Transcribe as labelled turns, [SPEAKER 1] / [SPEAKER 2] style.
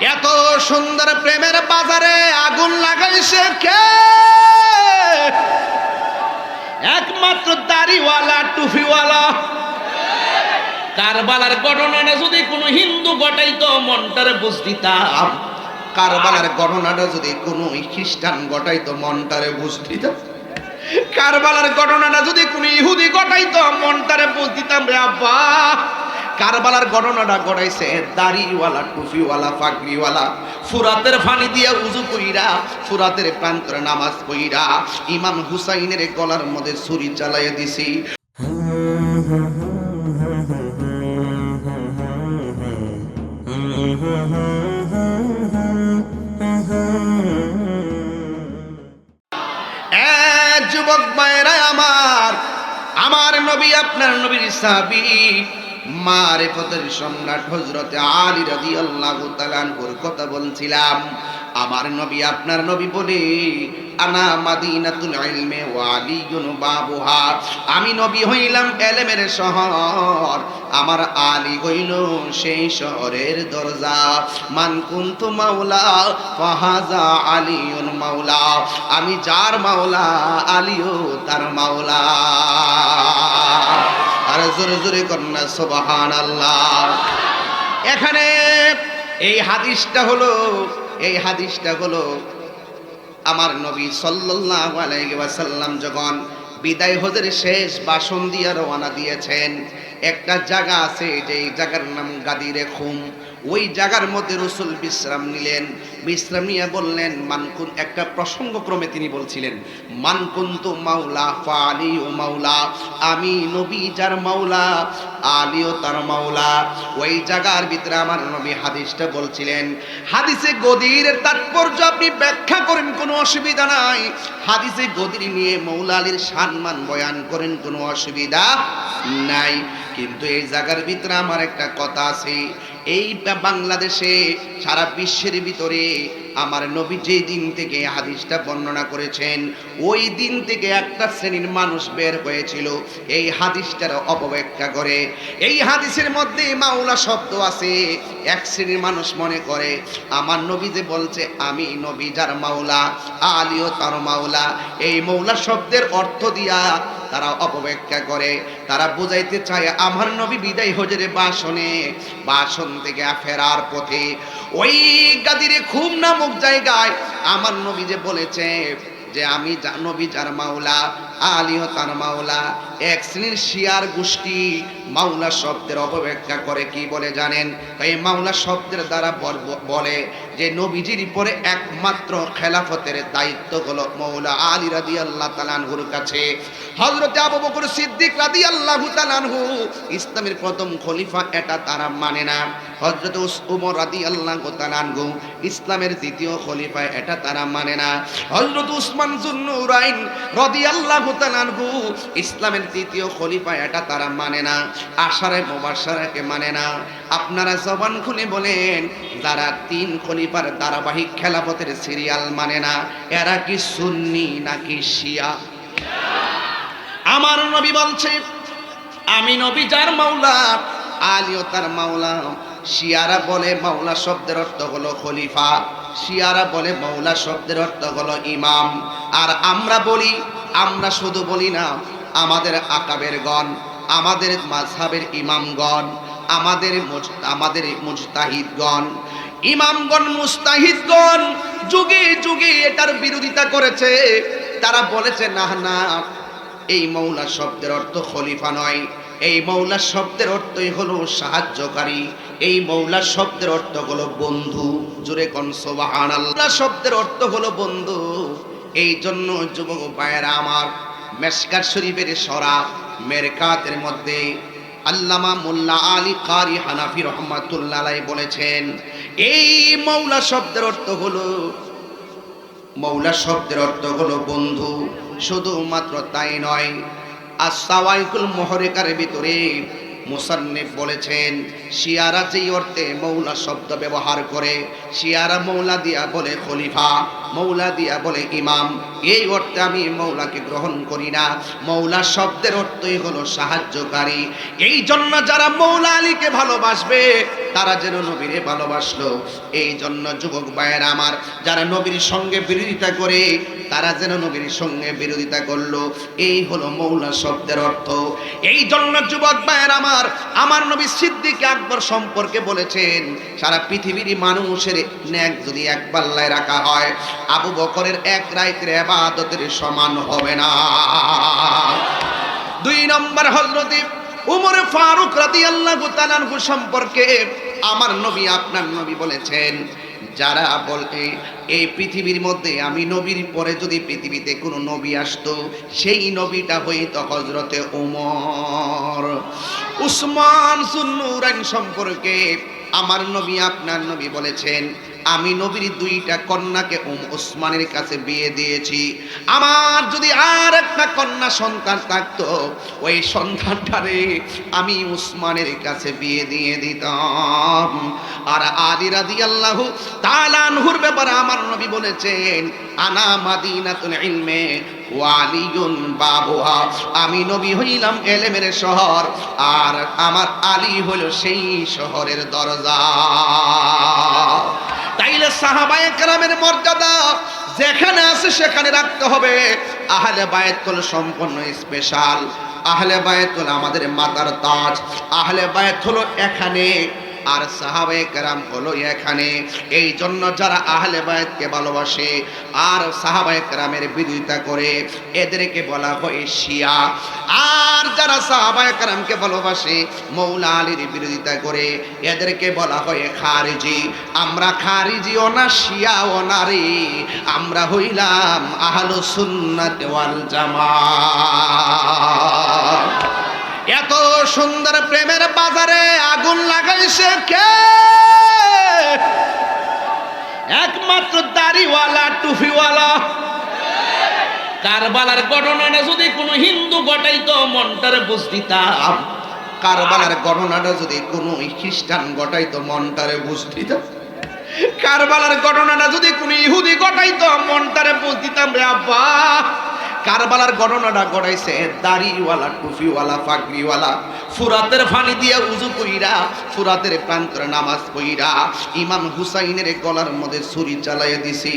[SPEAKER 1] এত সুন্দর প্রেমের বাজারে আগুন লাগাইছে কে? একমাত্র দাড়িওয়ালা টুফিওয়ালা কারবালার ঘটনাটা যদি কোনো হিন্দু ঘটাইতো মনটারে বুঝ দিতাম। কারবালার ঘটনাটা যদি কোনো খ্রিস্টান ঘটাইতো মনটারে বুঝ দিতাম। কারবালার ঘটনাটা যদি কোনো ইহুদি ঘটাইতো মনটারে বুঝ দিতাম, রে আব্বা। কারবালার ঘটনাটা ঘটাইছে দাড়িওয়ালা, টুপিওয়ালা পাগড়িওয়ালা ফুরাতের ফানি দিয়া উজু কইরা, ফুরাতের প্রান্তরে নামাজ পইরা ইমাম হুসাইনের গলার মধ্যে ছুরি চালাইয়া দিছি। যুবক মায়েরা আমার আমার নবী, আপনার নবীর সাহাবী। মারে পথের সম্রাট হজরতে আলী রাজি আল্লাহ তালানপুর কথা বলছিলাম, আমার নবী আপনার নবী বলে, আনা মাদিনাতুল ইলমে ওয়া আমি নবী হইলাম এলেমের শহর, আমার আলী হইল সেই শহরের দরজা। মান কুন্তু মাওলা, ফাহাজা আলিয়ুন মাওলা। আমি যার মাওলা, আলিও তার মাওলা। আর জোরে জোরে কন্যা সোবাহান আল্লাহ এখানে এই হাদিসটা হলো, এই হাদিসটা হলো আমার নবী সাল্লাল্লাহু আলাইহি ওয়াসাল্লাম যখন বিদায় হজের শেষ বাসন দিয়ে রওনা দিয়েছেন, একটা জায়গা আছে যে জায়গার নাম গাদিরে খুম। ওই জায়গার মধ্যে রসুল বিশ্রাম নিলেন। বিশ্রাম নিয়ে বললেন, মানকুন, একটা প্রসঙ্গক্রমে তিনি বলছিলেন, মানকুন তো মাওলা ফালি ও মাওলা, আমি নবী যার মাওলা আলিও তার মাওলা। ওই জায়গার ভিতরে আমার নবী হাদিসটা বলছিলেন, হাদিসে গদির তাৎপর্য আপনি ব্যাখ্যা করেন, কোনো অসুবিধা নাই। হাদিসে গদির নিয়ে মৌলা আলীর সম্মান বয়ান করেন, কোনো অসুবিধা নাই। কিন্তু এই জায়গার ভিতরে আমার একটা কথা আছে। এই বাংলাদেশে, সারা বিশ্বের ভিতরে আমার নবী যে দিন থেকে হাদিসটা বর্ণনা করেছেন, ওই দিন থেকে একটা শ্রেণির মানুষ বের হয়েছিল। এই হাদিসটার অপব্যাখ্যা করে। এই হাদিসের মধ্যে মাওলা শব্দ আছে, এক শ্রেণির মানুষ মনে করে, আমার নবী যে বলছে, আমি নবী যার মাওলা আলিও তার মাওলা। এই মৌলা শব্দের অর্থ দিয়া তারা অপব্যাখ্যা করে, তারা বুঝাইতে চায়, আমার নবী বিদায় হজরে বাসনে, বাসন থেকে ফেরার পথে ওই গাদিরে খুব নামক জায়গায় আমার নবী যে বলেছে যে আমি নবী যার মাওলা, আলিও তার মাওলা এক শ্রেণির শিয়ার গোষ্ঠী মাওলা শব্দের অপব্যাখ্যা করে কি বলে জানেন? এই মাওলা শব্দের দ্বারা বল- যে নবীজির পরে একমাত্র খেলাফতের দায়িত্ব হলো মৌলা আলী রাদি আল্লাহ তালানহুর কাছে। হজরতে আবু বকর সিদ্দিক রাদি আল্লাহ তালানহু ইসলামের প্রথম খলিফা এটা তারা মানে না। হজরত উমর রাদি আল্লাহ তালানহু ইসলামের দ্বিতীয় খলিফা এটা তারা মানে না। হজরত উসমান জুন্নুরাইন রদি আল্লাহ তালানহু ইসলামের তৃতীয় খলিফা এটা তারা মানে না। আশারে মোবাসারাকে মানে না। আপনারা জবান খুলে বলেন, যারা তিন খলিফার ধারাবাহিক খেলাফতের সিরিয়াল মানে না, এরা কি সুন্নি নাকি শিয়া? আমার নবী বলছে, আমি নবী যার মাওলা, আলিও তার মাওলা। শিয়ারা বলে, মাওলা শব্দের অর্থ হলো খলিফা। শিয়ারা বলে, মাওলা শব্দের অর্থ হলো ইমাম। আর আমরা বলি, আমরা শুধু বলি না আমাদের আকাবের গণ, আমাদের মাঝহাবের ইমামগণ আমাদের আমাদের মুজতাহিদগণ ইমামগণ মুস্তাহিদগণ যুগে যুগে এটার বিরোধিতা করেছে। তারা বলেছে, না না, এই মৌলা শব্দের অর্থ খলিফা নয়। এই মৌলা শব্দের অর্থই হলো সাহায্যকারী। এই মৌলা শব্দের অর্থ হলো বন্ধু। জুড়ে কন সোবাহান আল্লাহ শব্দের অর্থ হলো বন্ধু। এই জন্য যুবক ভাইয়েরা আমার মেসকার শরীফের সরা মেরকাতের মধ্যে আল্লামা মোল্লা আলী কারি হানাফি রহমাতুল্লাহ বলেছেন, এই মৌলা শব্দের অর্থ হলো মৌলা শব্দের অর্থ হলো, বন্ধু, শুধুমাত্র তাই নয় আর সাওয়াইকুল মোহরেকার ভিতরে মুসান্নিফ বলেছেন, শিয়ারা যেই অর্থে মৌলা শব্দ ব্যবহার করে, শিয়ারা মৌলা দিয়া বলে খলিফা, মৌলা দিয়া বলে ইমাম, এই অর্থে আমি মৌলাকে গ্রহণ করি না। মৌলা শব্দের অর্থই হলো সাহায্যকারী। এই জন্য যারা মৌলা আলীকে ভালোবাসবে তারা যেন নবীরে ভালোবাসলো। এই জন্য যুবক ভাইয়ের আমার, যারা নবীর সঙ্গে বিরোধিতা করে, তারা যেন নবীর সঙ্গে বিরোধিতা করল। এই হলো মৌলা শব্দের অর্থ। এই জন্য যুবক ভাইয়ের আমার আমার নবী সিদ্দিক আকবর সম্পর্কে বলেছেন, সারা পৃথিবীর মানুষের ন্যাক যদি এক পাল্লায় রাখা হয়, আবু বকরের এক রাইতের আবাদতের সমান হবে না। দুই নম্বর হজরতি উমর ফারুক রাতি আল্লাহ সম্পর্কে আমার নবী আপনার নবী বলেছেন, যারা বলে, এই পৃথিবীর মধ্যে আমি নবীর পরে যদি পৃথিবীতে কোনো নবী আসতো, সেই নবীটা হইত হজরতে উমর। উসমান সুন্নুরাইন সম্পর্কে আমার নবী আপনার নবী বলেছেন, আমি নবীর দুইটা কন্যাকে উম ওসমানের কাছে বিয়ে দিয়েছি। আমার যদি আর একটা কন্যা সন্তান থাকতো, ওই সন্তানটারে আমি উসমানের কাছে বিয়ে দিয়ে দিতাম। আর আদি রাদি আল্লাহ তালানহুর ব্যাপারে আমার নবী বলেছেন, আনা মাদিনাতুল ইলমে ওয়ালিয়ুন বাবুহা। আমি নবী হইলাম এলেমের শহর, আর আমার আলী হলো সেই শহরের দরজা। তাইলে সাহাবায়ে কেরামের মর্যাদা যেখানে আছে সেখানে রাখতে হবে। আহলে বায়াতুল সম্পন্ন স্পেশাল। আহলে বায়াতুল আমাদের মাতার তাজ। আহলে বায়াত হলো এখানে আর সাহাবায়ে কেরাম হলো এখানে। এই জন্য যারা আহলে বায়াতকে ভালোবাসে আর সাহাবায়ে কেরামের বিরোধিতা করে, এদেরকে বলা হয় শিয়া। আর যারা সাহাবায়ে কেরামকে ভালোবাসে, মৌলা আলীর বিরোধিতা করে, এদেরকে বলা হয় খারিজি। আমরা খারিজি না শিয়া ও না রে। আমরা হইলাম আহলু সুন্নাত ওয়াল জামাত। এত সুন্দর প্রেমের বাজারে আগুন লাগাইছে কে? একমাত্র দাড়িওয়ালা টুফিওয়ালা
[SPEAKER 2] কারবালার ঘটনাটা যদি কোনো হিন্দু ঘটাইতো মনটারে বুঝ দিতাম।
[SPEAKER 1] কারবালার গণনাটা যদি কোনো খ্রিস্টান ঘটাইতো মনটারে বুঝ দিত কারবালার ঘটনাটা যদি কোনো ইহুদি ঘটাইতো মনটারে বুঝ দিতাম, রে আব্বা। কারবালার গণনাটা গড়াইছে দাড়িওয়ালা টুফিওয়ালা পাগড়িওয়ালা ফুরাতের ফানি দিয়ে উজু কইরা, ফুরাতের প্রান্তরে নামাজ পইরা, ইমাম হুসাইনের গলার মধ্যে ছুরি চালাইয়া দিছি।